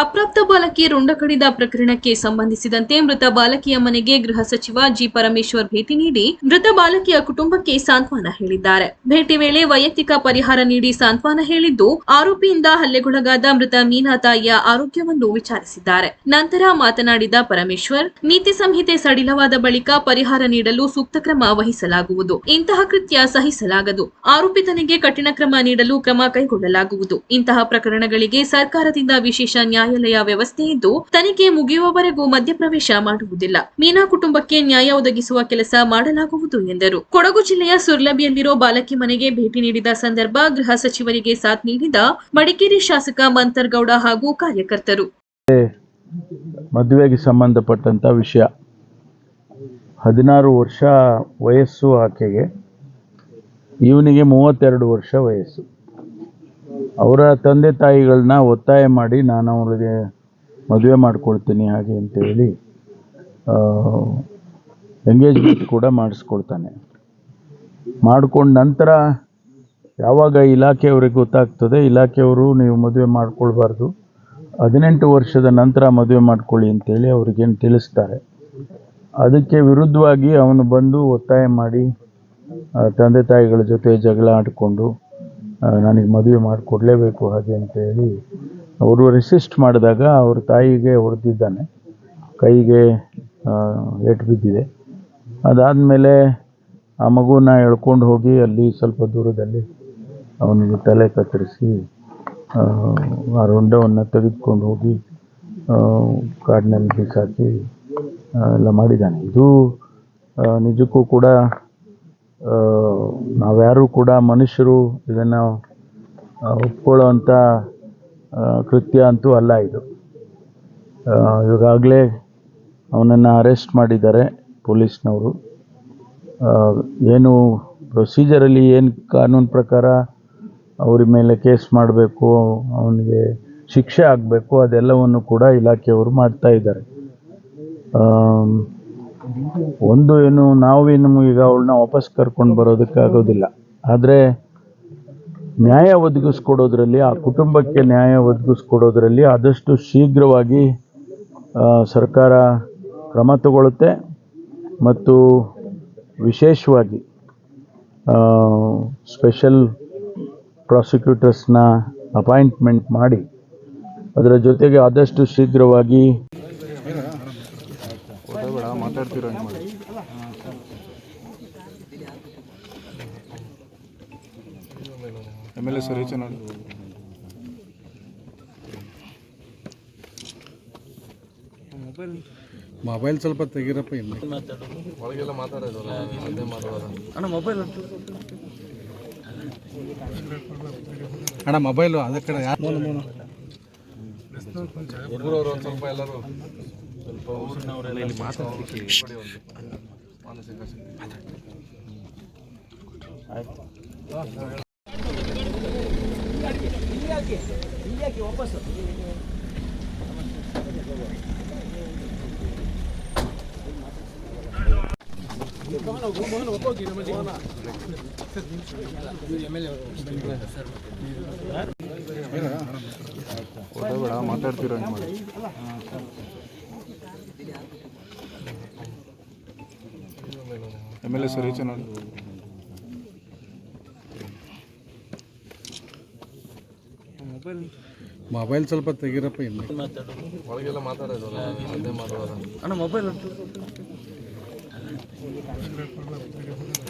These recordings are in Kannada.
ಅಪ್ರಾಪ್ತ ಬಾಲಕಿ ರುಂಡ ಕಡಿದ ಪ್ರಕರಣಕ್ಕೆ ಸಂಬಂಧಿಸಿದಂತೆ ಮೃತ ಬಾಲಕಿಯ ಮನೆಗೆ ಗೃಹ ಸಚಿವ ಜಿ ಪರಮೇಶ್ವರ್ ಭೇಟಿ ನೀಡಿ ಮೃತ ಬಾಲಕಿಯ ಕುಟುಂಬಕ್ಕೆ ಸಾಂತ್ವನ ಹೇಳಿದ್ದಾರೆ. ಭೇಟಿ ವೇಳೆ ವೈಯಕ್ತಿಕ ಪರಿಹಾರ ನೀಡಿ ಸಾಂತ್ವನ ಹೇಳಿದ್ದು, ಆರೋಪಿಯಿಂದ ಹಲ್ಲೆಗೊಳಗಾದ ಮೃತ ಮೀನಾ ತಾಯಿಯ ಆರೋಗ್ಯವನ್ನು ವಿಚಾರಿಸಿದ್ದಾರೆ. ನಂತರ ಮಾತನಾಡಿದ ಪರಮೇಶ್ವರ್, ನೀತಿ ಸಂಹಿತೆ ಸಡಿಲವಾದ ಬಳಿಕ ಪರಿಹಾರ ನೀಡಲು ಸೂಕ್ತ ಕ್ರಮ ವಹಿಸಲಾಗುವುದು. ಇಂತಹ ಕೃತ್ಯ ಸಹಿಸಲಾಗದು. ಆರೋಪಿತನಿಗೆ ಕಠಿಣ ಕ್ರಮ ನೀಡಲು ಕ್ರಮ ಕೈಗೊಳ್ಳಲಾಗುವುದು. ಇಂತಹ ಪ್ರಕರಣಗಳಿಗೆ ಸರ್ಕಾರದಿಂದ ವಿಶೇಷ ನ್ಯಾಯಾಲಯ ವ್ಯವಸ್ಥೆ ಇದ್ದು, ತನಿಖೆ ಮುಗಿಯುವವರೆಗೂ ಮಧ್ಯಪ್ರವೇಶ ಮಾಡುವುದಿಲ್ಲ. ಮೀನಾ ಕುಟುಂಬಕ್ಕೆ ನ್ಯಾಯ ಒದಗಿಸುವ ಕೆಲಸ ಮಾಡಲಾಗುವುದು ಎಂದರು. ಕೊಡಗು ಜಿಲ್ಲೆಯ ಸುರ್ಲಭಿಯಲ್ಲಿರೋ ಬಾಲಕಿ ಮನೆಗೆ ಭೇಟಿ ನೀಡಿದ ಸಂದರ್ಭ ಗೃಹ ಸಚಿವರಿಗೆ ಸಾಥ್ ನೀಡಿದ ಮಡಿಕೇರಿ ಶಾಸಕ ಮಂತರ್ಗೌಡ ಹಾಗೂ ಕಾರ್ಯಕರ್ತರು. ಮದುವೆಗೆ ಸಂಬಂಧಪಟ್ಟಂತ ವಿಷಯ. ಹದಿನಾರು ವರ್ಷ ವಯಸ್ಸು ಆಕೆಗೆ. ಇವನಿಗೆ ಮೂವತ್ತೆರಡು ವರ್ಷ ವಯಸ್ಸು. ಅವರ ತಂದೆ ತಾಯಿಗಳನ್ನ ಒತ್ತಾಯ ಮಾಡಿ ನಾನು ಅವರಿಗೆ ಮದುವೆ ಮಾಡ್ಕೊಳ್ತೀನಿ ಹಾಗೆ ಅಂತೇಳಿ ಎಂಗೇಜ್ಮೆಂಟ್ ಕೂಡ ಮಾಡಿಸ್ಕೊಳ್ತಾನೆ. ಮಾಡಿಕೊಂಡ ನಂತರ ಯಾವಾಗ ಇಲಾಖೆಯವ್ರಿಗೆ ಗೊತ್ತಾಗ್ತದೆ, ಇಲಾಖೆಯವರು ನೀವು ಮದುವೆ ಮಾಡಿಕೊಳ್ಬಾರ್ದು, ಹದಿನೆಂಟು ವರ್ಷದ ನಂತರ ಮದುವೆ ಮಾಡ್ಕೊಳ್ಳಿ ಅಂತೇಳಿ ಅವ್ರಿಗೇನು ತಿಳಿಸ್ತಾರೆ. ಅದಕ್ಕೆ ವಿರುದ್ಧವಾಗಿ ಅವನು ಬಂದು ಒತ್ತಾಯ ಮಾಡಿ ತಂದೆ ತಾಯಿಗಳ ಜೊತೆ ಜಗಳ ಆಡಿಕೊಂಡು ನನಗೆ ಮದುವೆ ಮಾಡಿಕೊಡ್ಲೇಬೇಕು ಹಾಗೆ ಅಂತೇಳಿ ಅವರು ರೆಸಿಸ್ಟ್ ಮಾಡಿದಾಗ ಅವ್ರ ತಾಯಿಗೆ ಹೊಡೆದಿದ್ದಾನೆ. ಕೈಗೆ ಏಟು ಬಿದ್ದಿದೆ. ಅದಾದಮೇಲೆ ಆ ಮಗುನ ಎಳ್ಕೊಂಡು ಹೋಗಿ ಅಲ್ಲಿ ಸ್ವಲ್ಪ ದೂರದಲ್ಲಿ ಅವನಿಗೆ ತಲೆ ಕತ್ತರಿಸಿ ಆ, ರೊಂಡವನ್ನು ತೆಗೆದುಕೊಂಡು ಹೋಗಿ ಕಾಡಿನಲ್ಲಿ ಬಿಸಾಕಿ ಎಲ್ಲ ಮಾಡಿದ್ದಾನೆ. ಇದು ನಿಜಕ್ಕೂ ಕೂಡ ನಾವ್ಯಾರೂ ಕೂಡ ಮನುಷ್ಯರು ಇದನ್ನು ಒಪ್ಕೊಳ್ಳೋವಂಥ ಅಂತ ಕೃತ್ಯ ಅಂತೂ ಅಲ್ಲ ಇದು. ಈಗಾಗಲೇ ಅವನನ್ನು ಅರೆಸ್ಟ್ ಮಾಡಿದ್ದಾರೆ ಪೊಲೀಸ್ನವರು. ಏನು ಪ್ರೊಸೀಜರಲ್ಲಿ ಏನು ಕಾನೂನು ಪ್ರಕಾರ ಅವ್ರ ಮೇಲೆ ಕೇಸ್ ಮಾಡಬೇಕು, ಅವನಿಗೆ ಶಿಕ್ಷೆ ಆಗಬೇಕು, ಅದೆಲ್ಲವನ್ನು ಕೂಡ ಇಲಾಖೆಯವರು ಮಾಡ್ತಾ ಇದ್ದಾರೆ. ಒಂದು ಏನು ನಾವೇನು ಈಗ ಅವಳನ್ನ ವಾಪಸ್ ಕರ್ಕೊಂಡು ಬರೋದಕ್ಕಾಗೋದಿಲ್ಲ ಆದರೆ ನ್ಯಾಯ ಒದಗಿಸ್ಕೊಡೋದ್ರಲ್ಲಿ, ಆ ಕುಟುಂಬಕ್ಕೆ ನ್ಯಾಯ ಒದಗಿಸ್ಕೊಡೋದ್ರಲ್ಲಿ ಆದಷ್ಟು ಶೀಘ್ರವಾಗಿ ಸರ್ಕಾರ ಕ್ರಮ ತಗೊಳ್ಳುತ್ತೆ ಮತ್ತು ವಿಶೇಷವಾಗಿ ಸ್ಪೆಷಲ್ ಪ್ರಾಸಿಕ್ಯೂಟರ್ಸ್ನ ಅಪಾಯಿಂಟ್ಮೆಂಟ್ ಮಾಡಿ, ಅದರ ಜೊತೆಗೆ ಆದಷ್ಟು ಶೀಘ್ರವಾಗಿ ಎಂ ಎಲ್ ಎ ಸರ್ ಈಚೆ ನೋಡಿ ಮೊಬೈಲ್ ಸ್ವಲ್ಪ ತೆಗೀರಪ್ಪ ಇನ್ನು ಒಳಗೆಲ್ಲ ಮಾತಾಡೋದು ಅದೇ ಮಾತಾಡೋದು ಅಣ್ಣ ಮೊಬೈಲ್ ಅಣ್ಣ ಮೊಬೈಲು ಅದೇ ಕಡೆ ಯಾರು ಒಂದು ಸ್ವಲ್ಪ ಎಲ್ಲರೂ ಸ್ವಲ್ಪ ಇಲ್ಲಿ ಮಾತಾಡಿ ಮಾನಸಿಕ ಬೇಡ ಮಾತಾಡ್ತಿರೋ ಎಂ ಎಲ್ ಎ ಸರ್ ಈಚೆ ನೋಡಿ. ಮೊಬೈಲ್ ಸ್ವಲ್ಪ ತೆಗಿರಪ್ಪ ಇನ್ನು ಒಳಗೆಲ್ಲ ಮಾತಾಡೋದು ಅಣ್ಣ ಮೊಬೈಲ್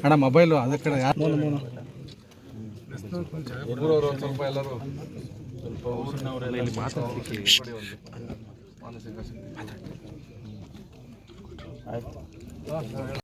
ಅಣ್ಣ ಮೊಬೈಲು ಅದೇ ಕಡೆ ಯಾರು ಹುಡುಗರವರು ಒಂದು ಸ್ವಲ್ಪ ಎಲ್ಲರೂ ಸ್ವಲ್ಪ ಇಲ್ಲಿ ಮಾತಾಡೋದಕ್ಕೆ ಮಾನಸಿಕ 哎，啊，来了。